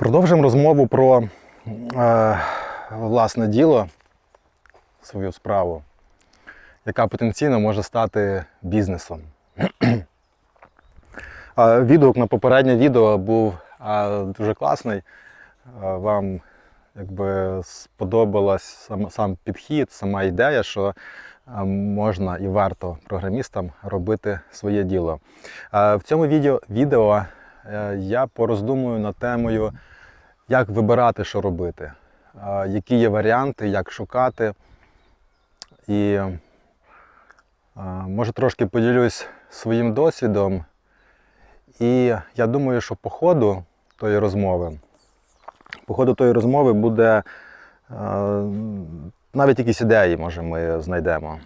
Продовжимо розмову про е, власне діло, свою справу, яка потенційно може стати бізнесом. Відгук на попереднє відео був е, дуже класний. Вам якби сподобалась сам, сам підхід, сама ідея, що е, можна і варто програмістам робити своє діло. Е, В цьому відео, відео е, я пороздумую над темою, як вибирати, що робити, які є варіанти, як шукати. І може трошки поділюсь своїм досвідом. І я думаю, що по ходу тої розмови, по ходу тої розмови буде навіть якісь ідеї, може, ми знайдемо.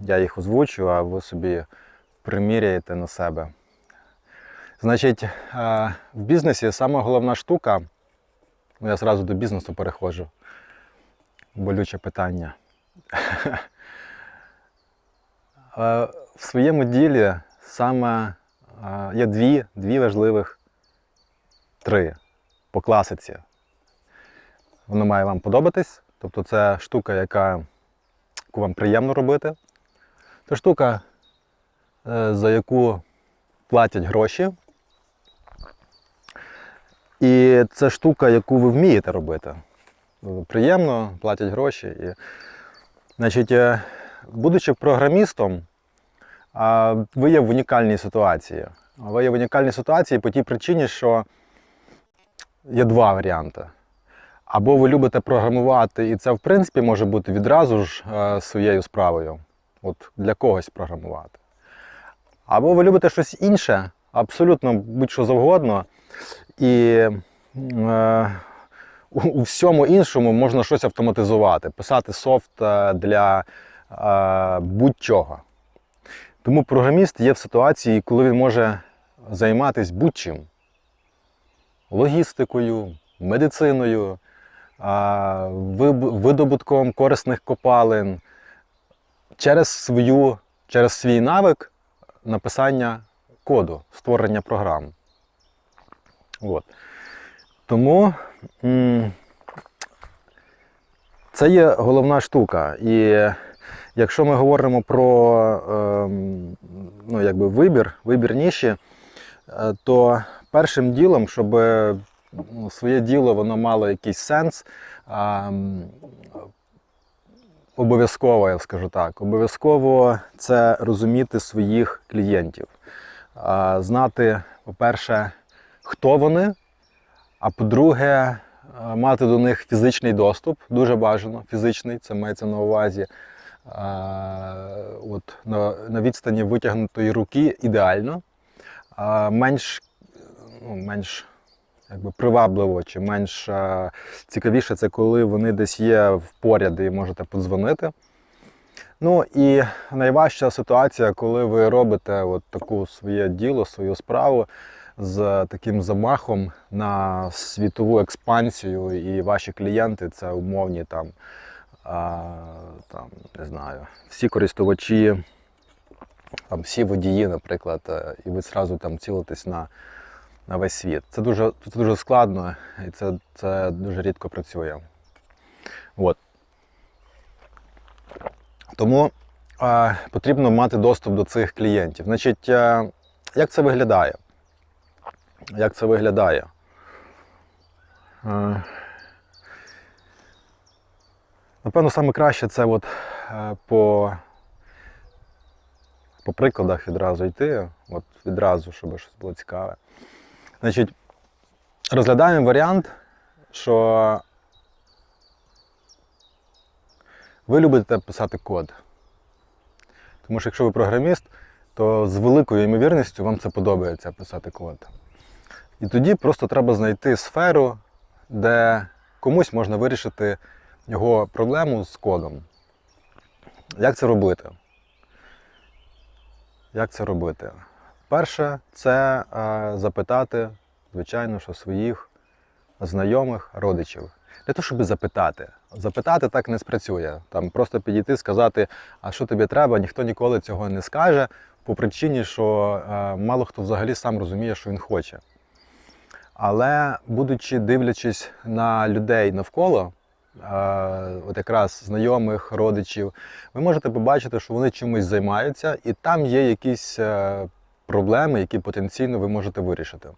Я їх озвучу, а ви собі приміряєте на себе. Значить, в бізнесі сама головна штука, я зразу до бізнесу переходжу. Болюче питання. В своєму ділі саме є дві, дві важливих три по класиці. Воно має вам подобатись, тобто це штука, яка, яку вам приємно робити. Це штука, е, за яку платять гроші. І це штука, яку ви вмієте робити. Приємно, платять гроші. І, значить, е, будучи програмістом, ви є в унікальній ситуації. Ви є в унікальній ситуації по тій причині, що є два варіанти. Або ви любите програмувати, і це, в принципі, може бути відразу ж е, своєю справою. От для когось програмувати. Або ви любите щось інше, абсолютно будь-що завгодно. І е, у, у всьому іншому можна щось автоматизувати, писати софт е, для е, будь-чого. Тому програміст є в ситуації, коли він може займатися будь-чим. Логістикою, медициною, а, видобутком корисних копалин через, свою, через свій навик написання коду, створення програм. От. Тому це є головна штука. І якщо ми говоримо про ем, ну, якби вибір, вибір ніші, е, то першим ділом, щоб ну, своє діло воно мало якийсь сенс, ем, обов'язково, я скажу так, обов'язково це розуміти своїх клієнтів. Знати, по-перше, хто вони, а по-друге, мати до них фізичний доступ, дуже бажано, фізичний, це мається на увазі. От, на, на відстані витягнутої руки ідеально. А, Менш, ну, менш якби, привабливо чи менш а, цікавіше це коли вони десь є в поряд і можете подзвонити. Ну і найважча ситуація, коли ви робите от таку своє діло, свою справу з таким замахом на світову експансію, і ваші клієнти це умовні там, а, там не знаю, всі користувачі, там, всі водії, наприклад, е, і ви зразу там цілитесь на, на весь світ. Це дуже, це дуже складно і це, це дуже рідко працює. От. Тому е, потрібно мати доступ до цих клієнтів. Значить, е, як це виглядає? Як це виглядає? Е, напевно, саме краще це от, е, по, по прикладах відразу йти, от відразу, щоб щось було цікаве. Значить, розглядаємо варіант, що ви любите писати код. Тому що якщо ви програміст, то з великою ймовірністю вам це подобається писати код. І тоді просто треба знайти сферу, де комусь можна вирішити його проблему з кодом. Як це робити? Як це робити? Перше, це е, запитати, звичайно, що своїх знайомих, родичів. Для того, щоб запитати. Запитати так не спрацює. Там просто підійти, сказати, а що тобі треба, ніхто ніколи цього не скаже, по причині, що е, мало хто взагалі сам розуміє, що він хоче. Але будучи дивлячись на людей навколо, е, от якраз знайомих, родичів, ви можете побачити, що вони чимось займаються, і там є якісь е, проблеми, які потенційно ви можете вирішити.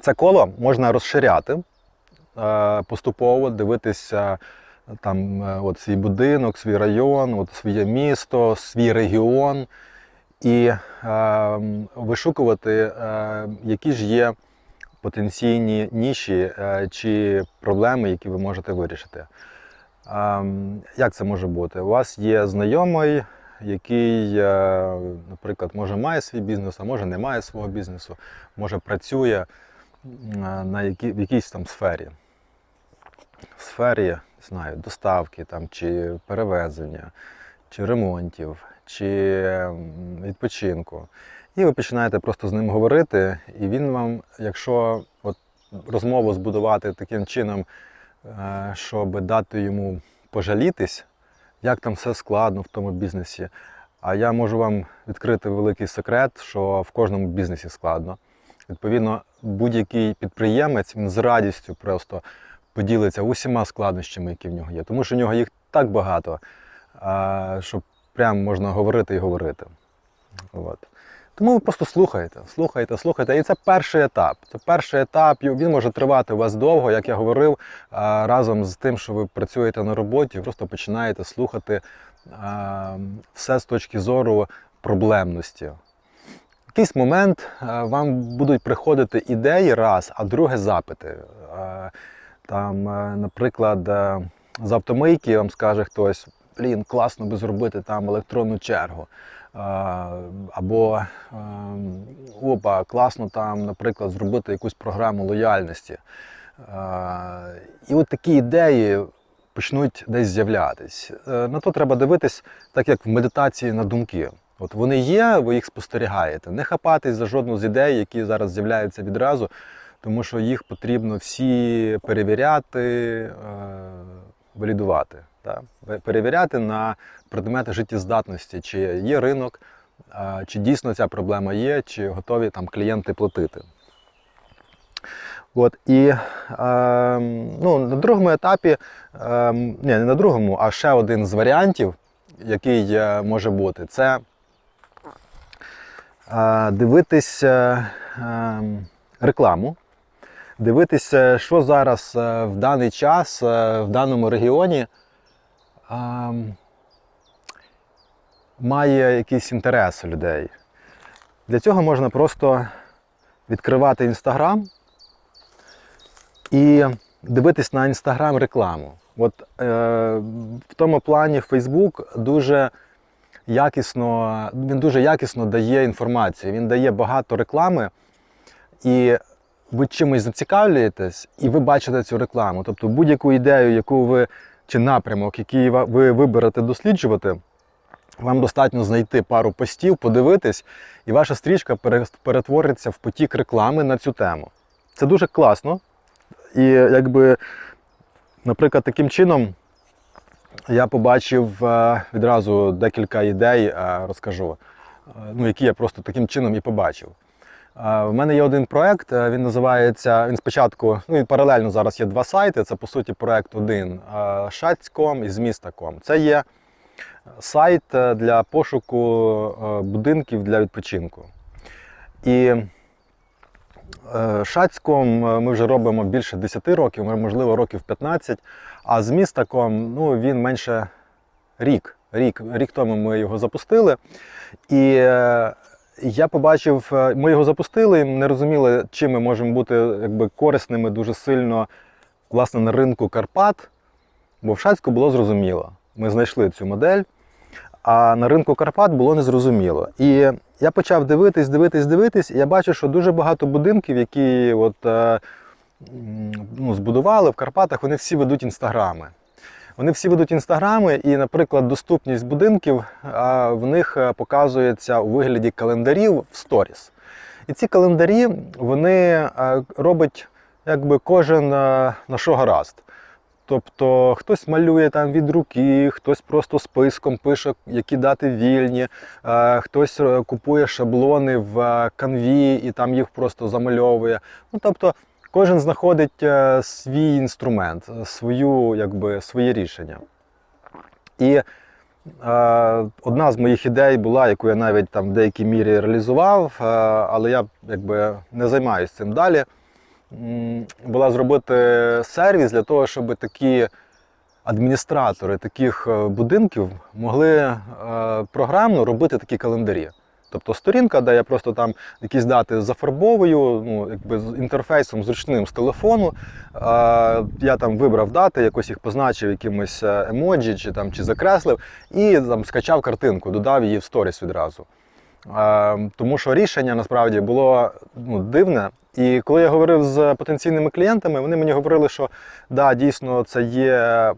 Це коло можна розширяти е, поступово, дивитися там от свій будинок, свій район, от своє місто, свій регіон і е, вишукувати, е, які ж є потенційні ніші е, чи проблеми, які ви можете вирішити. Е, як це може бути? У вас є знайомий, який, е, наприклад, може має свій бізнес, а може не має свого бізнесу, може працює на які, в якійсь там сфері. В сфері знаю, доставки там, чи перевезення, чи ремонтів, чи відпочинку. І ви починаєте просто з ним говорити, і він вам, якщо от розмову збудувати таким чином, е, щоб дати йому пожалітись, як там все складно в тому бізнесі. А я можу вам відкрити великий секрет, що в кожному бізнесі складно. Відповідно, будь-який підприємець він з радістю просто поділиться усіма складнощами, які в нього є. Тому що в нього їх так багато, а, що прям можна говорити і говорити. От. Тому ви просто слухайте, слухайте, слухайте. І це перший етап. Це перший етап. Він може тривати у вас довго, як я говорив, разом з тим, що ви працюєте на роботі, просто починаєте слухати все з точки зору проблемності. В якийсь момент вам будуть приходити ідеї раз, а друге запити. Там, е, наприклад, е, з автомийки вам скаже хтось, блін, класно би зробити там електронну чергу. Або ем, опа, класно там, наприклад, зробити якусь програму лояльності. І от такі ідеї почнуть десь з'являтись. Е, На то треба дивитись, так як в медитації на думки. От вони є, ви їх спостерігаєте. Не хапатись за жодну з ідей, які зараз з'являються відразу, тому що їх потрібно всі перевіряти, е, валідувати. Так? Перевіряти на предмети життєздатності, чи є ринок, чи дійсно ця проблема є, чи готові там клієнти платити. От, і е, ну, на другому етапі, е, ні, не на другому, а ще один з варіантів, який е, може бути, це е, дивитись е, е, рекламу, дивитися, що зараз е, в даний час е, в даному регіоні має якийсь інтерес у людей. Для цього можна просто відкривати Інстаграм і дивитись на Інстаграм рекламу. От е, в тому плані Фейсбук дуже якісно, він дуже якісно дає інформацію. Він дає багато реклами, і ви чимось зацікавлюєтесь, і ви бачите цю рекламу. Тобто будь-яку ідею, яку ви чи напрямок, який ви виберете досліджувати, вам достатньо знайти пару постів, подивитись, і ваша стрічка перетвориться в потік реклами на цю тему. Це дуже класно. І якби, наприклад, таким чином я побачив е, відразу декілька ідей, е, розкажу, е, ну, які я просто таким чином і побачив. В мене є один проект, е, він називається. Він спочатку, ну і паралельно зараз є два сайти. Це по суті проект один е, Шацьком і Зміста.ком. Це є сайт е, для пошуку будинків для відпочинку. І Шацьком ми вже робимо більше 10 років, можливо, років 15, а з містаком ну, він менше рік. Рік, рік тому ми його запустили. І я побачив, е, ми його запустили, не розуміли, чим ми можемо бути якби, корисними дуже сильно власне, на ринку Карпат, бо в Шацьку було зрозуміло. Ми знайшли цю модель, а на ринку Карпат було незрозуміло. І я почав дивитись, дивитись, дивитись, і я бачу, що дуже багато будинків, які от, е, ну, збудували в Карпатах, вони всі ведуть інстаграми. Вони всі ведуть інстаграми, і, наприклад, доступність будинків в них е, показується у вигляді календарів в сторіс. І ці календарі вони е, робить якби кожен е, на що гаразд. Тобто хтось малює там від руки, хтось просто списком пише, які дати вільні, хтось купує шаблони в канві і там їх просто замальовує. Ну тобто кожен знаходить е, свій інструмент, свою, якби, своє рішення. І е, одна з моїх ідей була, яку я навіть там в деякій мірі реалізував, е, але я якби не займаюся цим далі. Була зробити сервіс для того, щоб такі адміністратори таких будинків могли програмно робити такі календарі. Тобто сторінка, де я просто там якісь дати зафарбовую, ну, якби з інтерфейсом зручним з телефону. Е, я там вибрав дати, якось їх позначив якимось е, емоджі чи, там, чи закреслив, і там скачав картинку, додав її в сторіс відразу. Е, тому що рішення насправді було ну, дивне. І коли я говорив з потенційними клієнтами, вони мені говорили, що да, дійсно це є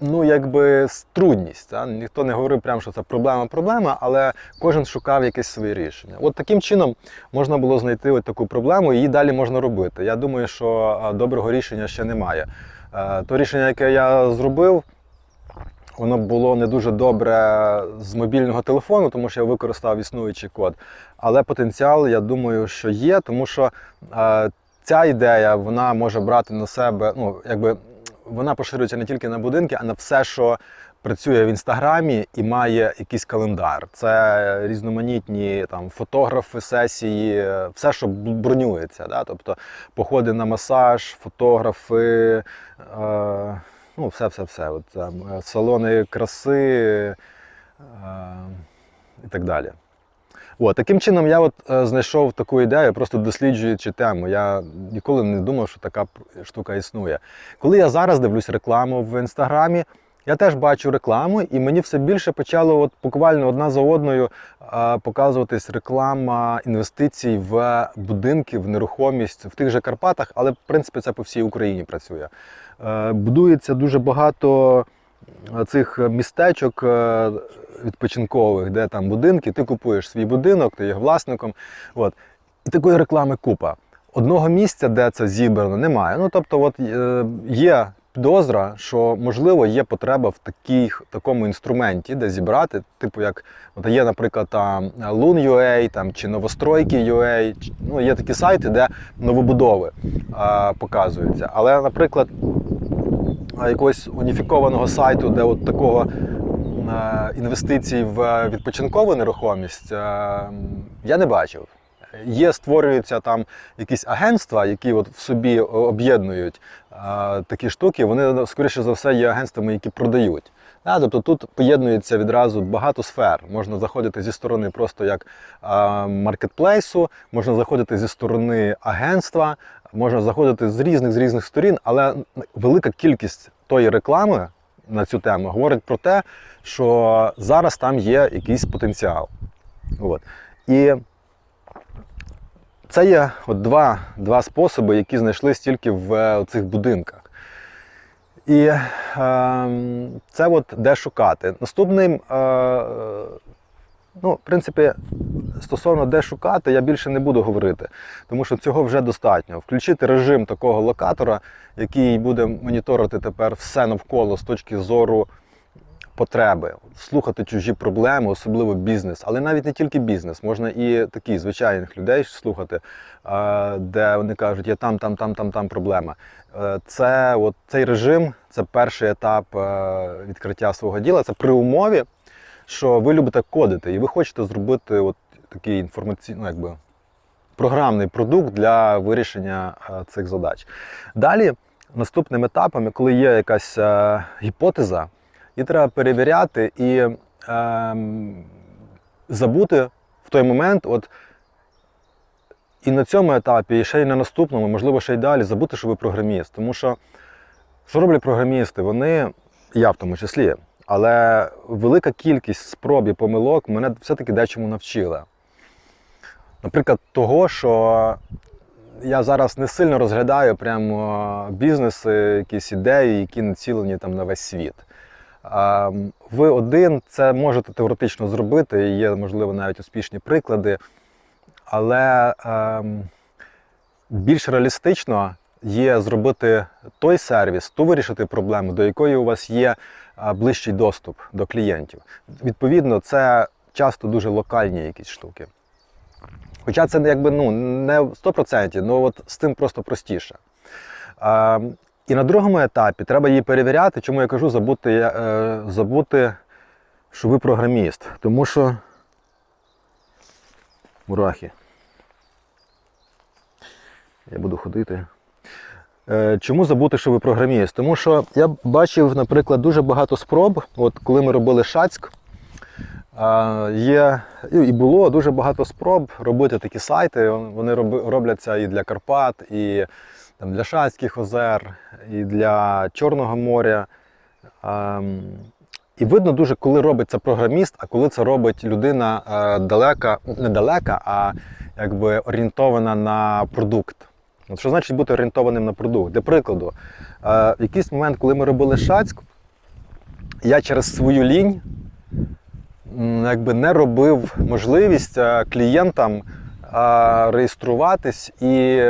ну, якби трудність. Та? Ніхто не говорив прямо, що це проблема-проблема, але кожен шукав якесь своє рішення. От таким чином можна було знайти от таку проблему, і її далі можна робити. Я думаю, що доброго рішення ще немає. Е, То рішення, яке я зробив, воно було не дуже добре з мобільного телефону, тому що я використав існуючий код. Але потенціал, я думаю, що є, тому що е, ця ідея вона може брати на себе, ну, якби вона поширюється не тільки на будинки, а на все, що працює в інстаграмі і має якийсь календар. Це різноманітні там фотографи, сесії, все, що бронюється. Да? Тобто походи на масаж, фотографи. Е, Ну, все, все, все. От, там, е, салони краси е, і так далі. От, таким чином я от, е, знайшов таку ідею, просто досліджуючи тему. Я ніколи не думав, що така штука існує. Коли я зараз дивлюсь рекламу в інстаграмі, я теж бачу рекламу, і мені все більше почало от, буквально одна за одною е, показуватись реклама інвестицій в будинки, в нерухомість в тих же Карпатах, але в принципі це по всій Україні працює. Е, Будується дуже багато цих містечок е, відпочинкових, де там будинки, ти купуєш свій будинок, ти є власником. От. І такої реклами купа. Одного місця, де це зібрано, немає. Ну тобто, от е, є підозра, що можливо є потреба в таких, такому інструменті, де зібрати, типу як от є, наприклад, там Loon.ua там, чи Новостройки.ua, ну, є такі сайти, де новобудови а, показуються. Але, наприклад, якогось уніфікованого сайту, де от такого е, інвестицій в відпочинкову нерухомість, е, я не бачив. Є, створюються там якісь агентства, які от в собі об'єднують е, такі штуки. Вони, скоріше за все, є агентствами, які продають. Да, тобто тут поєднується відразу багато сфер. Можна заходити зі сторони просто як е, маркетплейсу, можна заходити зі сторони агентства, можна заходити з різних з різних сторін, але велика кількість тої реклами на цю тему говорить про те, що зараз там є якийсь потенціал. От. І це є от два, два способи, які знайшлись тільки в е, цих будинках. І е, це от де шукати. Наступним, е, ну, в принципі, стосовно де шукати, я більше не буду говорити, тому що цього вже достатньо. Включити режим такого локатора, який буде моніторити тепер все навколо з точки зору потреби, слухати чужі проблеми, особливо бізнес, але навіть не тільки бізнес, можна і таких звичайних людей слухати, де вони кажуть, є там, там, там, там, там проблема. Е, Це от цей режим, це перший етап е, відкриття свого діла. Це при умові, що ви любите кодити, і ви хочете зробити от такий інформаційний, ну, якби програмний продукт для вирішення е, цих задач. Далі, наступним етапом, коли є якась е, гіпотеза, її треба перевіряти і ем, забути в той момент, от і на цьому етапі, і ще й на наступному, можливо, ще й далі, забути, що ви програміст. Тому що що роблять програмісти? Вони, я в тому числі, але велика кількість спроб і помилок мене все-таки дечому навчила. Наприклад, того, що я зараз не сильно розглядаю прямо бізнеси, якісь ідеї, які націлені там на весь світ. А, Ви один це можете теоретично зробити, є, можливо, навіть успішні приклади, але ем, більш реалістично є зробити той сервіс, ту вирішити проблему, до якої у вас є ближчий доступ до клієнтів. Відповідно, це часто дуже локальні якісь штуки. Хоча це якби ну, не 100%, ну от з цим просто простіше. І на другому етапі треба її перевіряти. Чому я кажу забути, е, забути, що ви програміст. Тому що мурахи. Я буду ходити. Е, Чому забути, що ви програміст? Тому що я бачив, наприклад, дуже багато спроб. От коли ми робили Шацьк, е, є і було дуже багато спроб робити такі сайти. Вони робляться і для Карпат, і там, для Шацьких озер, і для Чорного моря. Ем, І видно дуже, коли робить це програміст, а коли це робить людина е, далека, не далека, а якби орієнтована на продукт. От що значить бути орієнтованим на продукт? Для прикладу, е, в якийсь момент, коли ми робили Шацьк, я через свою лінь якби не робив можливість е, клієнтам реєструватись і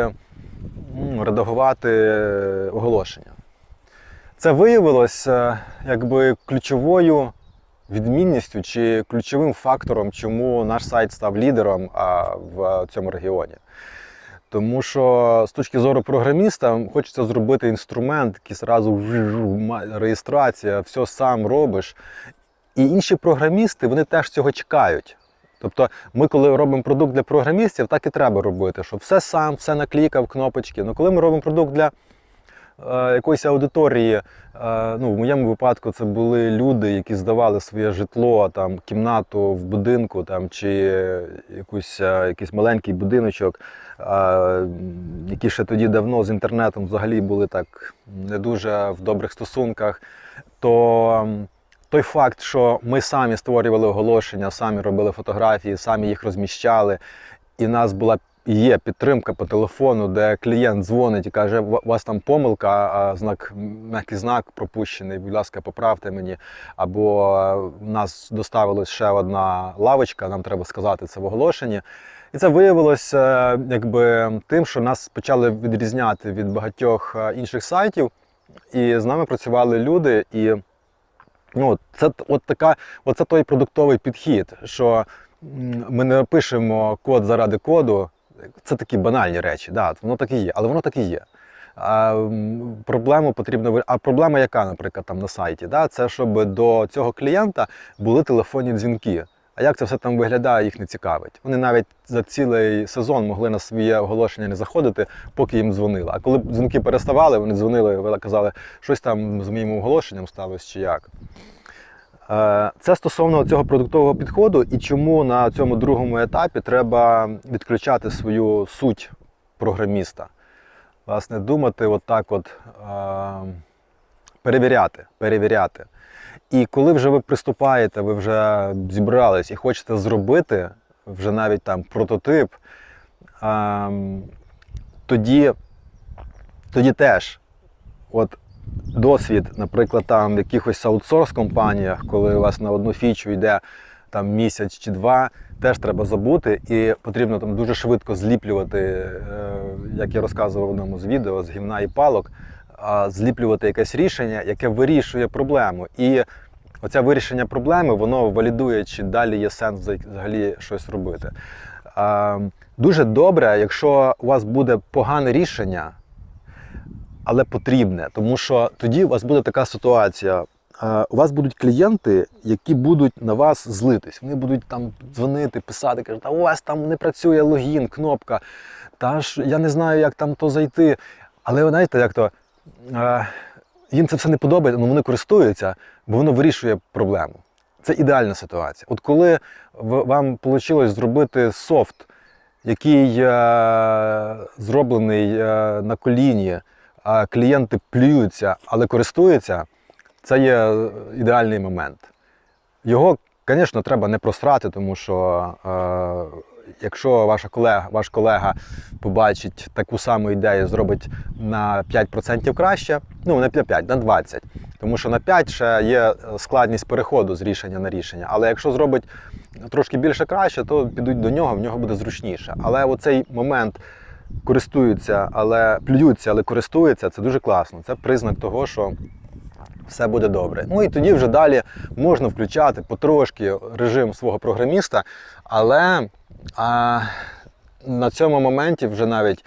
редагувати е, оголошення. Це виявилось е, якби ключовою відмінністю чи ключовим фактором, чому наш сайт став лідером в цьому регіоні. Тому що з точки зору програміста хочеться зробити інструмент, який зразу реєстрація, все сам робиш. І інші програмісти вони теж цього чекають. Тобто, ми, коли робимо продукт для програмістів, так і треба робити, щоб все сам, все наклікав, кнопочки. Ну, коли ми робимо продукт для е, якоїсь аудиторії, е, ну, в моєму випадку це були люди, які здавали своє житло, там, кімнату в будинку там, чи якусь, е, якийсь маленький будиночок, е, які ще тоді давно з інтернетом взагалі були так не дуже в добрих стосунках, то той факт, що ми самі створювали оголошення, самі робили фотографії, самі їх розміщали, і в нас була є підтримка по телефону, де клієнт дзвонить і каже, у вас там помилка, а знак, м'який знак пропущений, будь ласка, поправте мені. Або е, в нас доставилась ще одна лавочка, нам треба сказати це в оголошенні. І це виявилося якби тим, що нас почали відрізняти від багатьох е, інших сайтів, і з нами працювали люди. І ну, це от така, оце той продуктовий підхід, що ми не пишемо код заради коду. Це такі банальні речі, да, воно так і є, але воно так і є. А, проблему потрібно А проблема яка, наприклад, там на сайті? Да? Це щоб до цього клієнта були телефонні дзвінки. А як це все там виглядає, їх не цікавить. Вони навіть за цілий сезон могли на своє оголошення не заходити, поки їм дзвонили. А коли дзвінки переставали, вони дзвонили, казали, щось там з моїм оголошенням сталося чи як. Е, Це стосовно цього продуктового підходу і чому на цьому другому етапі треба відключати свою суть програміста. Власне, думати отак от, е, перевіряти, перевіряти. І коли вже ви приступаєте, ви вже зібрались і хочете зробити вже навіть там прототип, е, тоді, тоді теж от досвід, наприклад, там в якихось аутсорс-компаніях, коли у вас на одну фічу йде там місяць чи два, теж треба забути, і потрібно там дуже швидко зліплювати, е, як я розказував в одному з відео, з гімна і палок, а зліплювати якесь рішення, яке вирішує проблему. І оце вирішення проблеми, воно валідує, чи далі є сенс взагалі щось робити. Дуже добре, якщо у вас буде погане рішення, але потрібне, тому що тоді у вас буде така ситуація. У вас будуть клієнти, які будуть на вас злитись. Вони будуть там дзвонити, писати, кажуть, а у вас там не працює логін, кнопка. Та ж я не знаю, як там то зайти. Але ви знаєте, як то їм це все не подобається, але вони користуються, бо воно вирішує проблему. Це ідеальна ситуація. От коли вам вийшло зробити софт, який е, зроблений е, на коліні, а клієнти плюються, але користуються, це є е, ідеальний момент. Його, звісно, треба не просрати, тому що е, якщо ваша колега, ваш колега побачить таку саму ідею, зробить на 5% краще, ну не на 5, на 20%. Тому що на 5 ще є складність переходу з рішення на рішення. Але якщо зробить трошки більше краще, то підуть до нього, в нього буде зручніше. Але оцей момент користуються, але плюються, але користуються, це дуже класно. Це признак того, що все буде добре. Ну і тоді вже далі можна включати потрошки режим свого програміста, але а, на цьому моменті вже навіть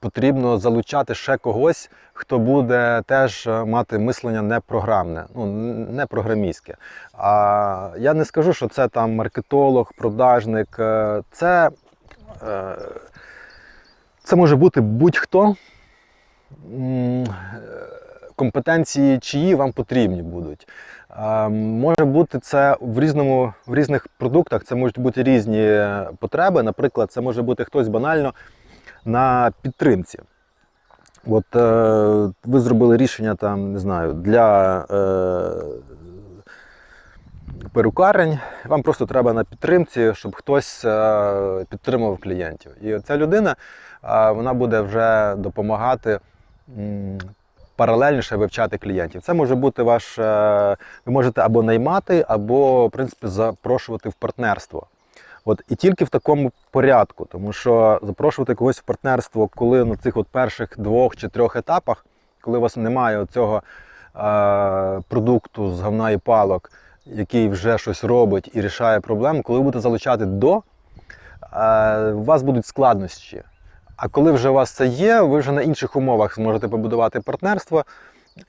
потрібно залучати ще когось, хто буде теж е, мати мислення не програмне, ну не програмістське. А я не скажу, що це там маркетолог, продажник. е, Це, е, це може бути будь-хто. Компетенції чиї вам потрібні будуть. Е, Може бути це в різному в різних продуктах. Це можуть бути різні потреби. Наприклад, це може бути хтось банально на підтримці. От е, ви зробили рішення там, не знаю, для е, перукарень. Вам просто треба на підтримці, щоб хтось підтримував клієнтів. І ця людина вона буде вже допомагати. Паралельніше вивчати клієнтів. Це може бути ваш. е, Ви можете або наймати, або в принципі запрошувати в партнерство. От і тільки в такому порядку, тому що запрошувати когось в партнерство, коли на цих от перших двох чи трьох етапах, коли у вас немає цього е, продукту з говна і палок, який вже щось робить і рішає проблему, коли ви будете залучати до, е, у вас будуть складнощі. А коли вже у вас це є, ви вже на інших умовах зможете побудувати партнерство.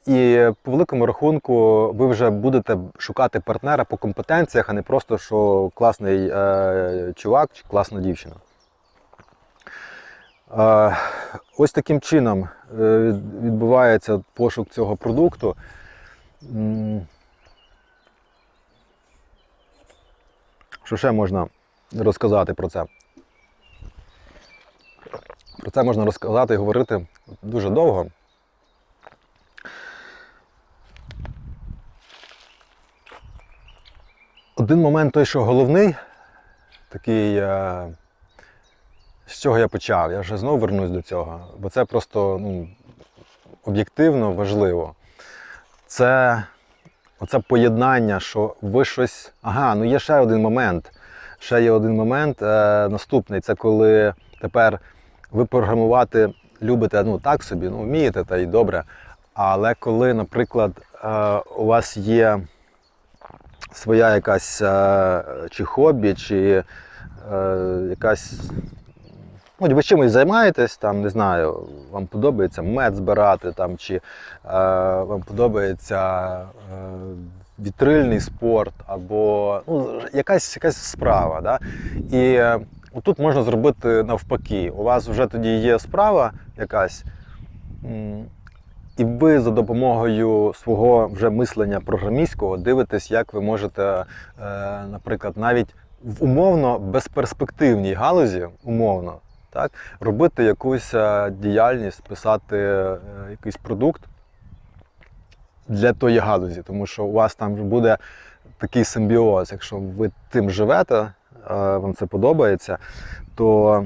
І по великому рахунку ви вже будете шукати партнера по компетенціях, а не просто що класний е, чувак чи класна дівчина. Е, ось таким чином е, відбувається пошук цього продукту. Що ще можна розказати про це? Про це можна розказати і говорити дуже довго. Один момент той, що головний, такий, е, з чого я почав, я вже знову вернусь до цього, бо це просто ну, об'єктивно важливо. Це оце поєднання, що ви щось. Ага, ну є ще один момент. Ще є один момент е, наступний це коли тепер ви програмувати любите ну так собі, ну вмієте та й добре. Але коли, наприклад, е, у вас є своя якась е, чи хобі, чи е, якась. Ну, ви чимось займаєтесь, там, не знаю, вам подобається мед збирати, там, чи вам подобається вітрильний спорт, або ну, якась, якась справа. Да? І тут можна зробити навпаки. У вас вже тоді є справа якась. і ви за допомогою свого вже мислення програмістського дивитесь, як ви можете, е, наприклад, навіть в умовно безперспективній галузі, умовно, так, робити якусь е, діяльність, писати е, якийсь продукт для тої галузі, тому що у вас там буде такий симбіоз. Якщо ви тим живете, вам це подобається, то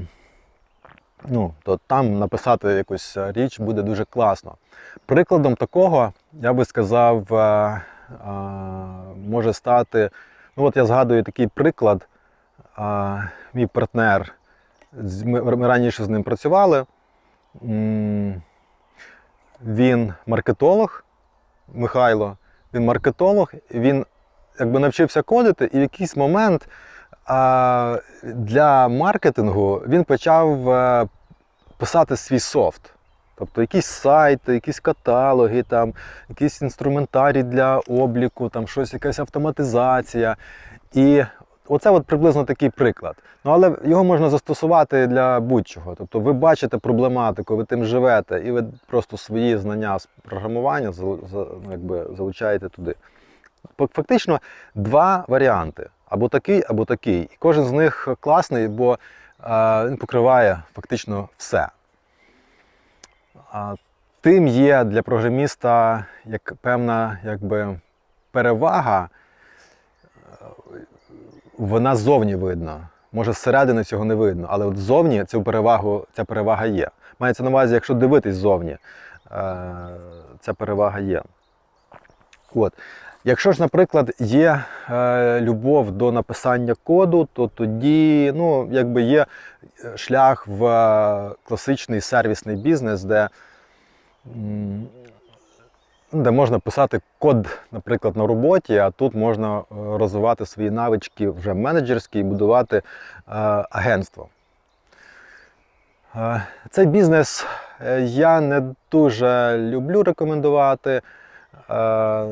ну, то там написати якусь е, річ буде дуже класно. Прикладом такого, я би сказав, е, е, може стати. Ну, от я згадую такий приклад. Е, Мій партнер, ми раніше з ним працювали. Він маркетолог, Михайло, він маркетолог, він якби навчився кодити, і в якийсь момент для маркетингу він почав е, писати свій софт. Тобто якісь сайти, якісь каталоги, там, якийсь інструментарій для обліку, там щось, якась автоматизація. І оце от приблизно такий приклад. Ну, але його можна застосувати для будь-чого. Тобто ви бачите проблематику, ви тим живете, і ви просто свої знання з програмування ну, якби, залучаєте туди. Фактично два варіанти: або такий, або такий. І кожен з них класний, бо е, він покриває фактично все. Тим є для програміста як певна якби, перевага, е, вона ззовні видна. Може, зсередини цього не видно, але от ззовні цю перевагу, ця перевага є. Мається на увазі, якщо дивитись ззовні, е, ця перевага є. От. Якщо ж, наприклад, є е, любов до написання коду, то тоді ну, якби є е, шлях в е, класичний сервісний бізнес, де, де можна писати код, наприклад, на роботі, а тут можна е, розвивати свої навички вже менеджерські і будувати е, агентство. Е, Цей бізнес е, я не дуже люблю рекомендувати. Е,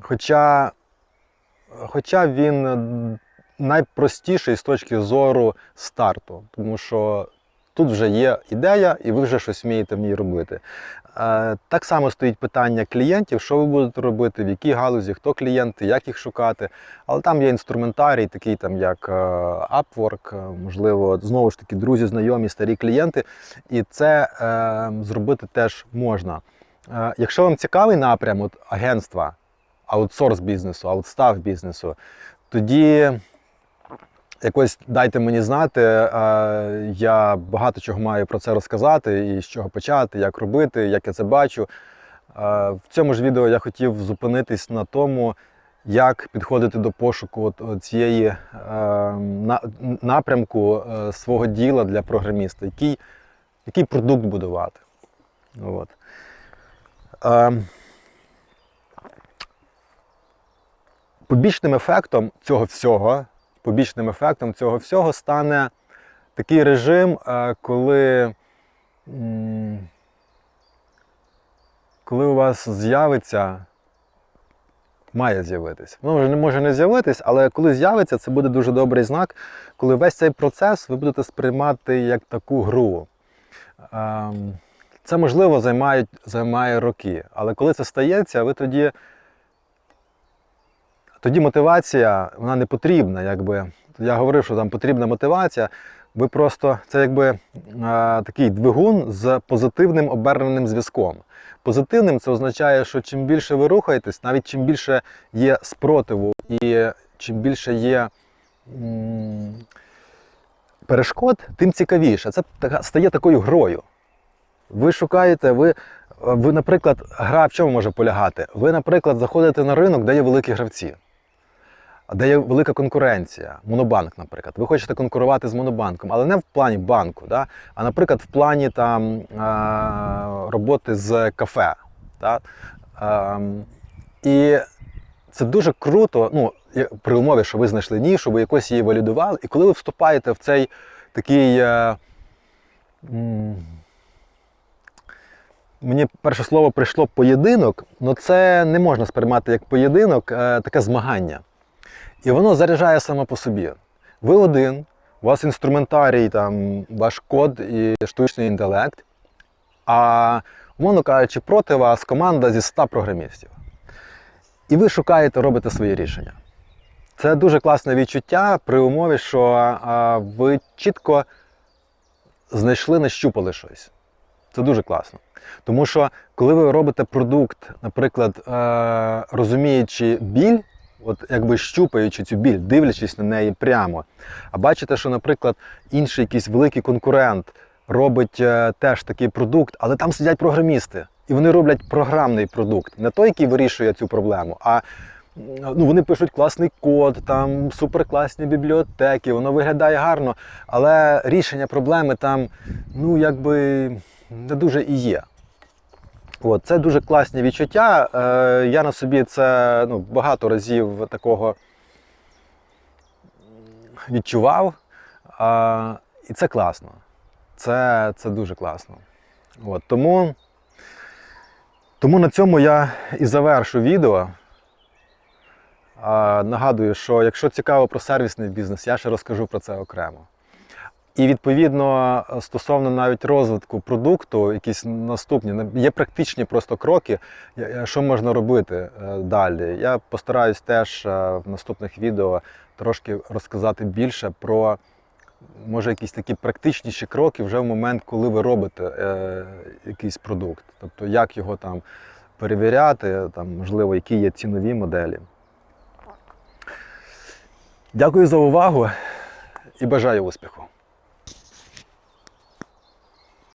Хоча, хоча він найпростіший з точки зору старту, тому що тут вже є ідея, і ви вже щось вмієте в ній робити. Е, Так само стоїть питання клієнтів, що ви будете робити, в якій галузі, хто клієнти, як їх шукати. Але там є інструментарій, такий там як е, Upwork, е, можливо, знову ж таки, друзі, знайомі, старі клієнти. І це е, зробити теж можна. Е, Якщо вам цікавий напрям от, агентства, аутсорс бізнесу, аутстав бізнесу, тоді якось дайте мені знати. е, Я багато чого маю про це розказати, і з чого почати, як робити, як я це бачу. Е, В цьому ж відео я хотів зупинитись на тому, як підходити до пошуку цієї е, напрямку свого діла для програміста, який, який продукт будувати. От. Побічним ефектом цього всього, побічним ефектом цього всього стане такий режим, е, коли, коли у вас з'явиться, має з'явитись. Воно вже не може не з'явитись, але коли з'явиться, це буде дуже добрий знак, коли весь цей процес ви будете сприймати як таку гру. Ем, Це можливо займає, займає роки, але коли це стається, ви тоді тоді мотивація вона не потрібна. Якби. Я говорив, що там потрібна мотивація. Ви просто це якби е, такий двигун з позитивним оберненим зв'язком. Позитивним це означає, що чим більше ви рухаєтесь, навіть чим більше є спротиву і чим більше є м, перешкод, тим цікавіше. Це стає такою грою. Ви шукаєте, ви, ви, наприклад, гра в чому може полягати? Ви, наприклад, заходите на ринок, де є великі гравці, де є велика конкуренція. Монобанк, наприклад. Ви хочете конкурувати з монобанком, але не в плані банку, да? а, наприклад, в плані там, роботи з кафе. Да? І це дуже круто, ну, при умові, що ви знайшли нішу, ви якось її валідували. І коли ви вступаєте в цей такий. е, Мені перше слово прийшло поєдинок, але це не можна сприймати як поєдинок, е, таке змагання. І воно заряджає само по собі. Ви один, у вас інструментарій, там, ваш код і штучний інтелект, а, умовно кажучи, проти вас команда зі 100 програмістів. І ви шукаєте, робите свої рішення. Це дуже класне відчуття при умові, що а, ви чітко знайшли, нащупали щось. Це дуже класно. Тому що коли ви робите продукт, наприклад, е, розуміючи біль, от якби щупаючи цю біль, дивлячись на неї прямо, а бачите, що, наприклад, інший якийсь великий конкурент робить е, теж такий продукт, але там сидять програмісти, і вони роблять програмний продукт, не той, який вирішує цю проблему, а ну, вони пишуть класний код, там суперкласні бібліотеки, воно виглядає гарно, але рішення проблеми там, ну якби не дуже і є. От, це дуже класні відчуття. Е, я на собі це ну, багато разів такого відчував. А, і це класно. Це, це дуже класно. От, тому, тому на цьому я і завершу відео. А, нагадую, що якщо цікаво про сервісний бізнес, я ще розкажу про це окремо. І відповідно стосовно навіть розвитку продукту, якісь наступні, є практичні просто кроки, що можна робити е, далі. Я постараюсь теж е, в наступних відео трошки розказати більше про може якісь такі практичніші кроки вже в момент, коли ви робите е, якийсь продукт. Тобто як його там перевіряти, там, можливо, які є цінові моделі. Дякую за увагу і бажаю успіху!